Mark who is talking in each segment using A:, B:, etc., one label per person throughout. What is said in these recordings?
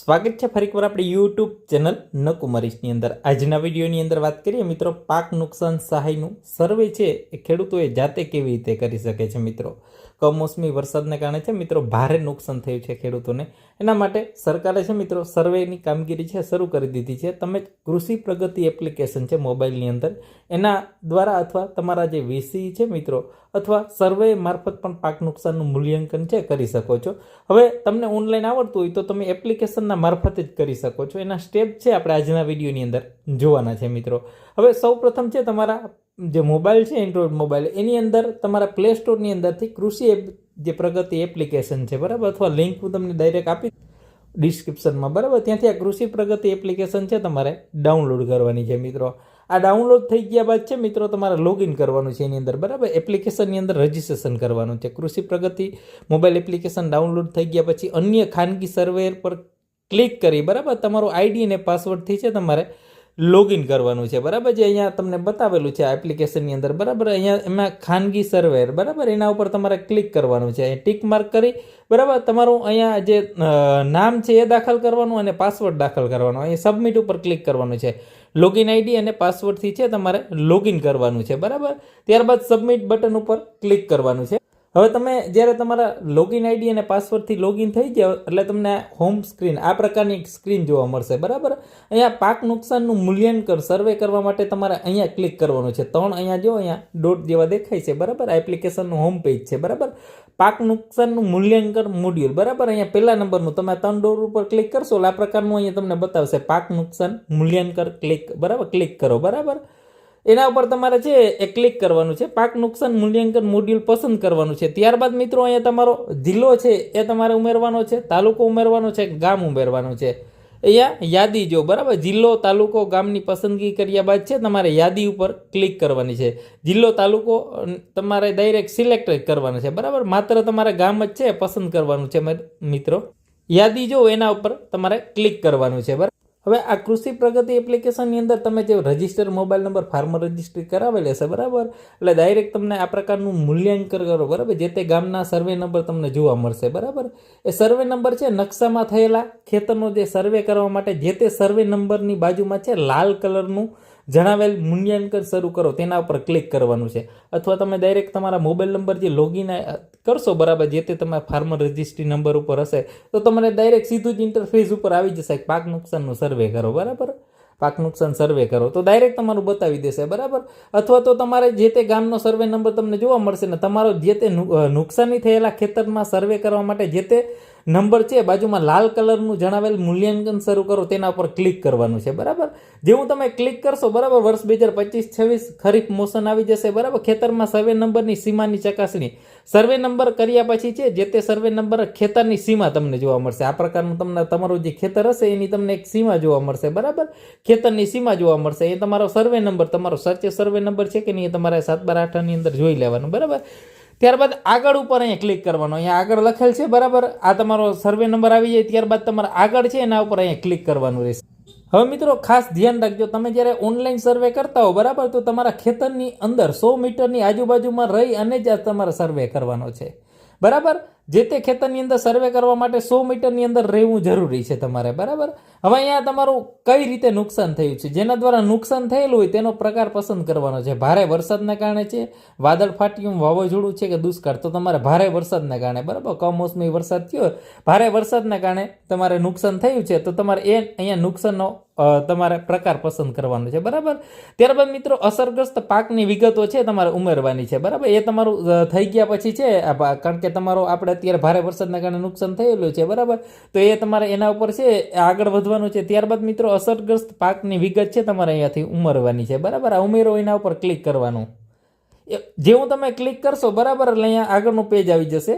A: સ્વાગત છે ફરી એકવાર આપણી યુટ્યુબ ચેનલ નકુમરીશની અંદર. આજના વિડીયોની અંદર વાત કરીએ મિત્રો, પાક નુકસાન સહાયનું. સર્વે છે એ ખેડૂતોએ જાતે કેવી રીતે કરી શકે છે મિત્રો? કમોસમી વરસાદને કારણે છે, મિત્રો, ભારે નુકસાન થયું છે ખેડૂતોને. એના માટે સરકારે છે, મિત્રો, સર્વેની કામગીરી છે, શરૂ કરી દીધી છે. તમે કૃષિ પ્રગતિ એપ્લિકેશન છે, મોબાઈલની અંદર. એના દ્વારા અથવા તમારા જે વીસી છે, મિત્રો, અથવા સર્વે મારફત પણ પાક નુકસાનનું મૂલ્યાંકન છે, કરી શકો છો. હવે તમને ઓનલાઈન આવડતું હોય તો તમે એપ્લિકેશનના મારફતે જ કરી શકો છો. એના સ્ટેપ છે, આપણે આજના વિડીયોની અંદર જોવાના છે, મિત્રો. હવે સૌ પ્રથમ છે, તમારા જે મોબાઈલ છે, એન્ડ્રોઈડ મોબાઈલ, એની અંદર તમારા પ્લે સ્ટોરની અંદરથી કૃષિ એપ જે પ્રગતિ એપ્લિકેશન છે, બરાબર? અથવા લિંક હું તમને ડાયરેક્ટ આપી ડિસ્ક્રિપ્શનમાં બરાબર? ત્યાંથી આ કૃષિ પ્રગતિ એપ્લિકેશન છે, તમારે ડાઉનલોડ કરવાની છે, મિત્રો. આ ડાઉનલોડ થઈ ગયા બાદ છે, મિત્રો, તમારે લોગિન કરવાનું છે એની અંદર, બરાબર? એપ્લિકેશનની અંદર રજિસ્ટ્રેશન કરવાનું છે. કૃષિ પ્રગતિ મોબાઈલ એપ્લિકેશન ડાઉનલોડ થઈ ગયા પછી અન્ય ખાનગી સર્વેર પર ક્લિક કરી, બરાબર? તમારું આઈડી અને પાસવર્ડથી છે, તમારે લોગિન કરવાનું છે. બરાબર જે અહીંયા તમને બતાવેલું છે આ એપ્લિકેશનની અંદર. બરાબર? અહીંયા એમાં ખાનગી સર્વેર બરાબર? એના ઉપર તમારે ક્લિક કરવાનું છે. અહીંયા ટીક માર્ક કરી. બરાબર? તમારું અહીંયા જે નામ છે એ દાખલ કરવાનું અને પાસવર્ડ દાખલ કરવાનો. અહીં સબમિટ ઉપર ક્લિક કરવાનું છે. લોગિન આઈડી અને પાસવર્ડથી છે તમારે લોગિન કરવાનું છે. બરાબર? ત્યારબાદ સબમિટ બટન ઉપર ક્લિક કરવાનું છે. હવે તમે જ્યારે તમારા લોગિન આઈડી અને પાસવર્ડથી લોગિન થઈ જાઓ એટલે તમને હોમ સ્ક્રીન આ પ્રકારની એક સ્ક્રીન જોવા મળશે, બરાબર? અહીંયા પાક નુકસાનનું મૂલ્યાંકન સર્વે કરવા માટે તમારે અહીંયા ક્લિક કરવાનું છે. ત્રણ અહીંયા જો, અહીંયા ડોટ જેવા દેખાય છે, બરાબર? આ એપ્લિકેશનનું હોમ પેજ છે, બરાબર? પાક નુકસાનનું મૂલ્યાંકન મોડ્યુલ બરાબર? અહીંયા પહેલા નંબરનું તમે ત્રણ ડોર ઉપર ક્લિક કરશો, એટલે આ પ્રકારનું અહીંયા તમને બતાવશે. પાક નુકસાન મૂલ્યાંકન ક્લિક બરાબર? ક્લિક કરો, બરાબર? એના ઉપર તમારે છે એ ક્લિક કરવાનું છે. પાક નુકસાન મૂલ્યાંકન મોડ્યુલ પસંદ કરવાનું છે. ત્યારબાદ મિત્રો અહીંયા તમારો જિલ્લો છે એ તમારે ઉમેરવાનો છે. તાલુકો ઉમેરવાનો છે, ગામ ઉમેરવાનું છે. અહીંયા યાદી જો, બરાબર? જિલ્લો, તાલુકો, ગામની પસંદગી કર્યા બાદ છે તમારે યાદી ઉપર ક્લિક કરવાની છે. જિલ્લો, તાલુકો તમારે ડાયરેક્ટ સિલેક્ટ કરવાનો છે. બરાબર? માત્ર તમારે ગામ જ છે પસંદ કરવાનું છે મિત્રો. યાદી જો એના ઉપર તમારે ક્લિક કરવાનું છે. બરાબર? હવે આ કૃષિ પ્રગતિ એપ્લિકેશનની અંદર તમે જે register mobile number farmer registry કરાવેલ હશે, બરાબર? એટલે ડાયરેક્ટ તમને આ પ્રકારનું મૂલ્યાંકન કરો, બરાબર? જે તે ગામના સર્વે નંબર તમને જોવા મળશે, બરાબર? એ સર્વે નંબર છે નકશામાં થયેલા ખેતરનો જે સર્વે કરવા માટે જે તે સર્વે નંબરની બાજુમાં છે લાલ કલરનું જણાવેલ મૂલ્યાંકન શરૂ કરો, તેના ઉપર ક્લિક કરવાનું છે. અથવા તમે ડાયરેક્ટ તમારા મોબાઈલ નંબર જે લોગિન કરશો બરાબર, જે તે તમારા ફાર્મર રજિસ્ટ્રી નંબર ઉપર હશે, તો તમને ડાયરેક્ટ સીધું જ ઇન્ટરફેસ ઉપર આવી જશે પાક નુકસાનનું સર્વે કરો, બરાબર? પાક નુકસાન સર્વે કરો, તો ડાયરેક્ટ તમારું બતાવી દેશે, બરાબર? અથવા તો તમારે જે તે ગામનો સર્વે નંબર તમને જોવા મળશે ને તમારો જે તે નુકસાની થયેલા ખેતરમાં સર્વે કરવા માટે જે તે નંબર છે, બાજુમાં લાલ કલરનું જણાવેલ મૂલ્યાંકન શરૂ કરો, તેના ઉપર ક્લિક કરવાનું છે, બરાબર? જેવું તમે ક્લિક કરશો, બરાબર, વર્ષ બે હજાર પચીસ છવ્વીસ ખરીફ મોસમ આવી જશે, બરાબર? ખેતરમાં સર્વે નંબરની સીમાની ચકાસણી. સર્વે નંબર કર્યા પછી છે, જે તે સર્વે નંબર ખેતરની સીમા તમને જોવા મળશે. આ પ્રકારનું તમને, તમારું જે ખેતર હશે, એની તમને એક સીમા જોવા મળશે, બરાબર? ખેતરની સીમા જોવા મળશે. એ તમારો સર્વે નંબર, તમારો સાચે સર્વે નંબર છે કે નહીં, એ તમારે સાત બાર આઠની અંદર જોઈ લેવાનું, બરાબર? ત્યારબાદ આગળ ઉપર અહીંયા ક્લિક કરવાનું. અહીંયા આગળ લખેલ છે, બરાબર? આ તમારો સર્વે નંબર આવી જાય, ત્યારબાદ તમારે આગળ છે, એના ઉપર અહીંયા ક્લિક કરવાનું રહેશે. હવે મિત્રો, ખાસ ધ્યાન રાખજો, તમે જ્યારે ઓનલાઈન સર્વે કરતા હો, બરાબર? તો તમારા ખેતરની અંદર સો મીટરની આજુબાજુમાં રહી અને જ તમારે સર્વે કરવાનો છે. બરાબર? જે તે ખેતરની અંદર સર્વે કરવા માટે સો મીટરની અંદર રહેવું જરૂરી છે તમારે, બરાબર? હવે અહીંયા તમારું કઈ રીતે નુકસાન થયું છે? જેના દ્વારા નુકસાન થયેલું હોય તેનો પ્રકાર પસંદ કરવાનો છે. ભારે વરસાદના કારણે છે, વાદળ ફાટ્યું, વાવાઝોડું છે કે દુષ્કાળ? તો તમારે ભારે વરસાદના કારણે, બરાબર? કમોસમી વરસાદ થયો, ભારે વરસાદના કારણે તમારે નુકસાન થયું છે, તો તમારે એ અહીંયા નુકસાનનો તમારે પ્રકાર પસંદ કરવાનો છે, બરાબર? ત્યારબાદ મિત્રો અસરગ્રસ્ત પાકની વિગતો છે તમારે ઉમેરવાની છે, બરાબર? એ તમારું થઈ ગયા પછી છે કારણ કે તમારો આપણે અત્યારે ભારે વરસાદના કારણે નુકસાન થયેલું છે, બરાબર? તો એ તમારે એના ઉપર છે, આગળ વધવાનું છે. ત્યારબાદ મિત્રો અસરગ્રસ્ત પાકની વિગત છે તમારે અહીંયાથી ઉમેરવાની છે, બરાબર? આ ઉમેરો એના ઉપર ક્લિક કરવાનું. જેવું તમે ક્લિક કરશો, બરાબર? એટલે અહીંયા આગળનું પેજ આવી જશે.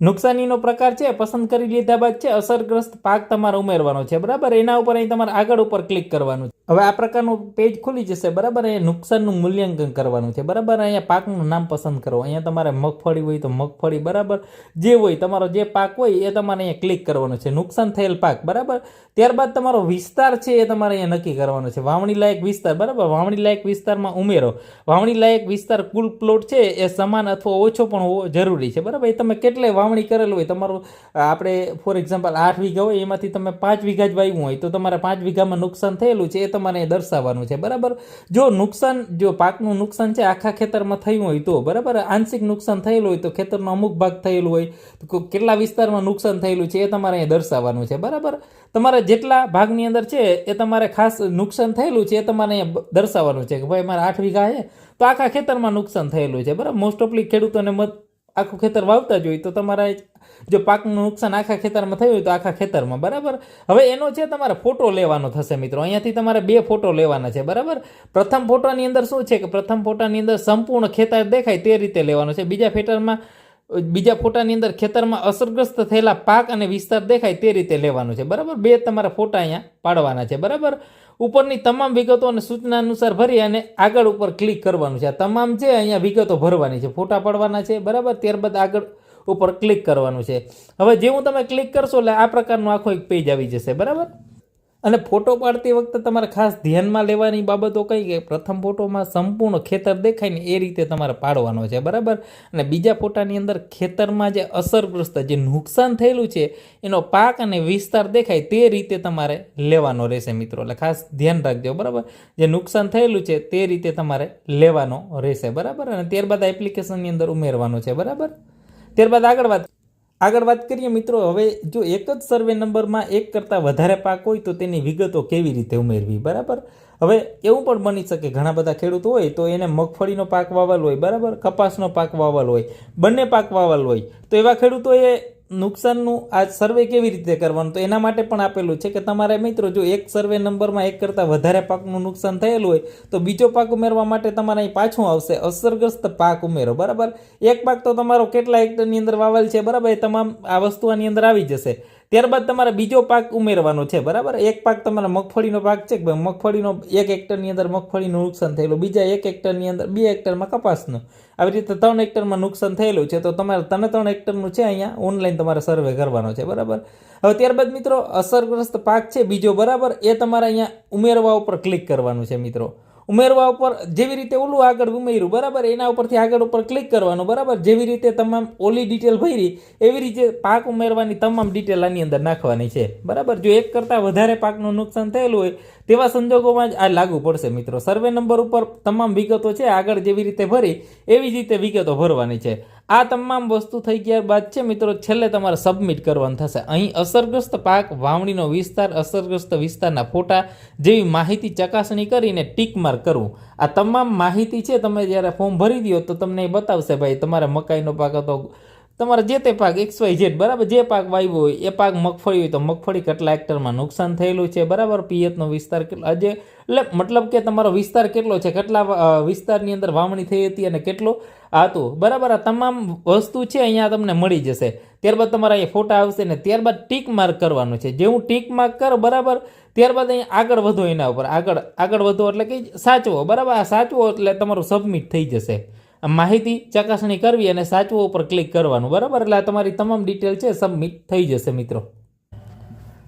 A: નુકસાનીનો પ્રકાર છે, પસંદ કરી લીધા બાદ છે, અસરગ્રસ્ત પાક તમારે ઉમેરવાનો છે. બરાબર? એના ઉપર અહીં તમારે આગળ ઉપર ક્લિક કરવાનું છે. હવે આ પ્રકારનું પેજ ખુલી જશે, બરાબર? અહીંયા નુકસાનનું મૂલ્યાંકન કરવાનું છે, બરાબર? અહીંયા પાકનું નામ પસંદ કરો. અહીંયા તમારે મગફળી હોય તો મગફળી, બરાબર? જે હોય, તમારો જે પાક હોય, એ તમારે અહીંયા ક્લિક કરવાનું છે. નુકસાન થયેલ પાક, બરાબર? ત્યારબાદ તમારો વિસ્તાર છે, એ તમારે અહીંયા નક્કી કરવાનો છે. વાવણી લાયક વિસ્તાર, બરાબર? વાવણી લાયક વિસ્તારમાં ઉમેરો. વાવણી લાયક વિસ્તાર કુલ પ્લોટ છે, એ સમાન અથવા ઓછો પણ હોવો જરૂરી છે, બરાબર? એ તમે કેટલે વાવણી કરેલ હોય, તમારું, આપણે ફોર એક્ઝામ્પલ આઠ વીઘા હોય, એમાંથી તમે પાંચ વીઘા જ વાવ્યું હોય, તો તમારે પાંચ વીઘામાં નુકસાન થયેલું છે, એ તમારે દર્શાવવાનું છે, બરાબર? જો નુકસાન, જો પાકનું નુકસાન છે, આખા ખેતરમાં થયું હોય તો, બરાબર? આંશિક નુકસાન થયેલું હોય તો ખેતરનો અમુક ભાગ થયેલું હોય, તો કેટલા વિસ્તારમાં નુકસાન થયેલું છે એ તમારે અહીં દર્શાવવાનું છે, બરાબર? તમારે જેટલા ભાગની અંદર છે એ તમારે ખાસ નુકસાન થયેલું છે એ તમારે અહીંયા દર્શાવવાનું છે કે ભાઈ મારા આઠ વીઘા છે, તો આખા ખેતરમાં નુકસાન થયેલું છે, બરાબર? મોસ્ટ ઓફલી ખેડૂતોને મત આખું ખેતર વાવતા જ હોય તો તમારા જો પાકનું નુકસાન આખા ખેતરમાં થયું હોય તો આખા ખેતરમાં, બરાબર? હવે એનો છે તમારે ફોટો લેવાનો થશે મિત્રો. અહીંયાથી તમારે બે ફોટો લેવાના છે, બરાબર? પ્રથમ ફોટોની અંદર શું છે કે પ્રથમ ફોટાની અંદર સંપૂર્ણ ખેતર દેખાય તે રીતે લેવાનો છે. બીજા ફેટરમાં બીજા ફોટાની અંદર ખેતરમાં અસરગ્રસ્ત થયેલા પાક અને વિસ્તાર દેખાય તે રીતે લેવાનું છે. બરાબર? બે તમારા ફોટા અહીંયા પાડવાના છે. બરાબર? ઉપરની તમામ વિગતો અને સૂચના અનુસાર ભરી અને આગળ ઉપર ક્લિક કરવાનું છે. આ તમામ છે અહીંયા વિગતો ભરવાની છે, ફોટા પાડવાના છે. બરાબર? ત્યારબાદ આગળ ઉપર ક્લિક કરવાનું છે. હવે જેવું તમે ક્લિક કરશો એટલે આ પ્રકારનું આખો એક પેજ આવી જશે. બરાબર? અને ફોટો પાડતી વખતે તમારે ખાસ ધ્યાનમાં લેવાની બાબતો કઈ કે પ્રથમ ફોટોમાં સંપૂર્ણ ખેતર દેખાય ને એ રીતે તમારે પાડવાનો છે, બરાબર? અને બીજા ફોટાની અંદર ખેતરમાં જે અસરગ્રસ્ત જે નુકસાન થયેલું છે, એનો પાક અને વિસ્તાર દેખાય તે રીતે તમારે લેવાનો રહેશે મિત્રો. એટલે ખાસ ધ્યાન રાખજો, બરાબર? જે નુકસાન થયેલું છે તે રીતે તમારે લેવાનો રહેશે, બરાબર? અને ત્યારબાદ એપ્લિકેશનની અંદર ઉમેરવાનો છે, બરાબર? ત્યારબાદ આગળ વાત આગળ વાત કરીએ મિત્રો, હવે જો એક જ સર્વે નંબરમાં એક કરતાં વધારે પાક હોય તો તેની વિગતો કેવી રીતે ઉમેરવી? બરાબર? હવે એવું પણ બની શકે, ઘણા બધા ખેડૂતો હોય તો એને મગફળીનો પાક વાવલ હોય, બરાબર? કપાસનો પાક વાવલ હોય, બંને પાક વાવલ હોય, તો એવા ખેડૂતોએ નુકસાનનું આ સર્વે કેવી રીતે કરવાનું? તો એના માટે પણ આપેલું છે કે તમારે મિત્રો જો એક સર્વે નંબરમાં એક કરતાં વધારે પાકનું નુકસાન થયેલું હોય, તો બીજો પાક ઉમેરવા માટે તમારે અહીં પાછું આવશે, અસરગ્રસ્ત પાક ઉમેરો, બરાબર? એક પાક તો તમારો કેટલા હેક્ટરની અંદર વાવેલ છે, બરાબર? એ તમામ આ વસ્તુ આની અંદર આવી જશે. ત્યારબાદ તમારે બીજો પાક ઉમેરવાનો છે, બરાબર? એક પાક તમારા મગફળીનો પાક છે કે ભાઈ મગફળીનો એક હેક્ટરની અંદર મગફળીનું નુકસાન થયેલું, બીજા એક હેક્ટરની અંદર બે હેક્ટરમાં કપાસનું. આવી રીતે ત્રણ હેક્ટરમાં નુકસાન થયેલું છે, તો તમારે ત્રણે ત્રણ હેક્ટરનું છે અહીંયા ઓનલાઈન તમારે સર્વે કરવાનો છે, બરાબર? હવે ત્યારબાદ મિત્રો, અસરગ્રસ્ત પાક છે બીજો, બરાબર? એ તમારે અહીંયા ઉમેરવા ઉપર ક્લિક કરવાનું છે મિત્રો. ઉમેરવા ઉપર જેવી રીતે ઓલું આગળ ઉમેર્યું, બરાબર? એના ઉપરથી આગળ ઉપર ક્લિક કરવાનું, બરાબર? જેવી રીતે તમામ ઓલી ડિટેલ ભરી, એવી રીતે પાક ઉમેરવાની તમામ ડિટેલ આની અંદર નાખવાની છે, બરાબર? જો એક કરતાં વધારે પાકનું નુકસાન થયેલું હોય, તેવા સંજોગોમાં જ આ લાગુ પડશે મિત્રો. સર્વે નંબર ઉપર તમામ વિગતો છે, આગળ જેવી રીતે ભરી, એવી જ રીતે વિગતો ભરવાની છે. આ તમામ વસ્તુ થઈ ગયા બાદ છે મિત્રો, છેલ્લે તમારે સબમિટ કરવાનું થશે. અહીં અસરગ્રસ્ત પાક, વાવણીનો વિસ્તાર, અસરગ્રસ્ત વિસ્તારના ફોટા જેવી માહિતી ચકાસણી કરીને ટીક માર્ક કરવું. આ તમામ માહિતી છે, તમે જ્યારે ફોર્મ ભરી દો તો તમને એ બતાવશે, ભાઈ, તમારે મકાઈનો પાક હતો તમારે જે તે પાક એક્સ વાય ઝેડ બરાબર જે પાક વાવ્યો હોય, એ પાક મગફળી હોય તો મગફળી કેટલા હેક્ટરમાં નુકસાન થયેલું છે? બરાબર? પિયતનો વિસ્તાર કેટલો? આજે એટલે મતલબ કે તમારો વિસ્તાર કેટલો છે? કેટલા વિસ્તારની અંદર વાવણી થઈ હતી અને કેટલો હતું? બરાબર? આ તમામ વસ્તુ છે અહીંયા તમને મળી જશે. ત્યારબાદ તમારા અહીંયા ફોટા આવશે ને ત્યારબાદ ટીક માર્ક કરવાનું છે. જે હું ટીક માર્ક કર, બરાબર? ત્યારબાદ અહીંયા આગળ વધો એના ઉપર. આગળ આગળ વધો એટલે કે સાચવો. બરાબર? આ સાચવો એટલે તમારું સબમિટ થઈ જશે. માહિતી ચકાસણી કરવી અને સાચવો ઉપર ક્લિક કરવાનું, બરાબર? એટલે આ તમારી તમામ ડિટેલ છે સબમિટ થઈ જશે મિત્રો.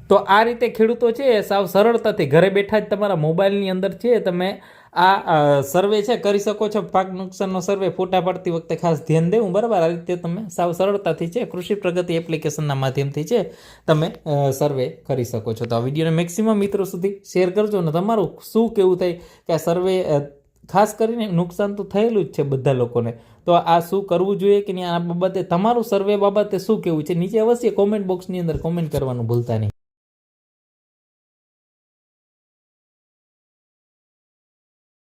A: તો આ રીતે ખેડૂતો છે, એ સાવ સરળતાથી ઘરે બેઠા જ તમારા મોબાઈલની અંદર છે, તમે આ સર્વે છે, કરી શકો છો. પાક નુકસાનનો સર્વે ફોટા પાડતી વખતે ખાસ ધ્યાન દેવું, બરાબર? આ રીતે તમે સાવ સરળતાથી છે, કૃષિ પ્રગતિ એપ્લિકેશનના માધ્યમથી છે, તમે સર્વે કરી શકો છો. તો આ વિડીયોને મેક્સિમમ મિત્રો સુધી શેર કરજો અને તમારું શું કેવું થાય કે આ સર્વે ખાસ કરીને નુકસાન તો થયેલું જ છે બધા લોકોને. તો આ શું કરવું જોઈએ કે નહીં? આ બાબતે તમારું સર્વે બાબતે શું કેવું છે? નીચે અવશ્ય કોમેન્ટ બોક્સની અંદર કોમેન્ટ કરવાનું ભૂલતા નહીં.